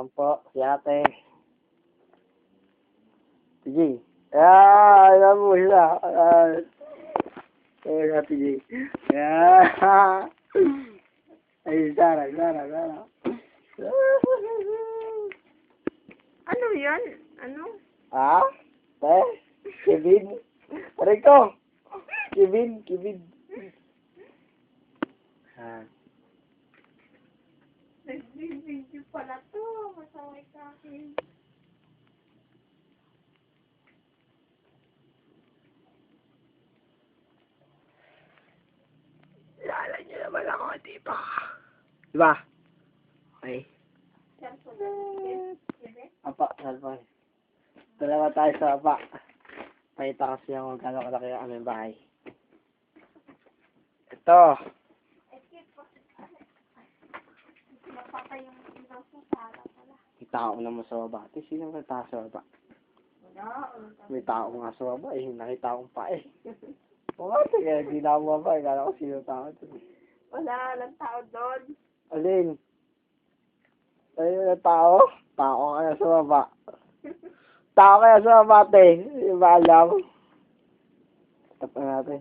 Yan po, si ate. Sige. Ah, alam mo siya. Ah. Oh, si ate G. Yeah. Ay, Sara, Sara, Sara. Ano yan? Ano? Ah? Te? Kevin? Ko! Kevin, Kevin. Ah. Nag-video pala to. Masaway sa akin. Lala niyo naman ako, di ba? Di ba? Okay. Apa, cellphone. Dalawa tayo sa apa. Pakita kasi kung gano'ng kalaki ang aming bahay. Ito. Napatay yung ilaw sa sala pala. May tao naman sa baba. Ate, sino may tao sa baba? May tao nga sa baba eh. Nakita akong pa eh. Oo, ate, kaya di na ako baba. Kala ko sino tao ito. Wala. Walang tao doon. Alin? Ayun na tao? Tao kaya sa baba. Tao kaya sa baba, ate. Hindi ba alam? Tap na natin.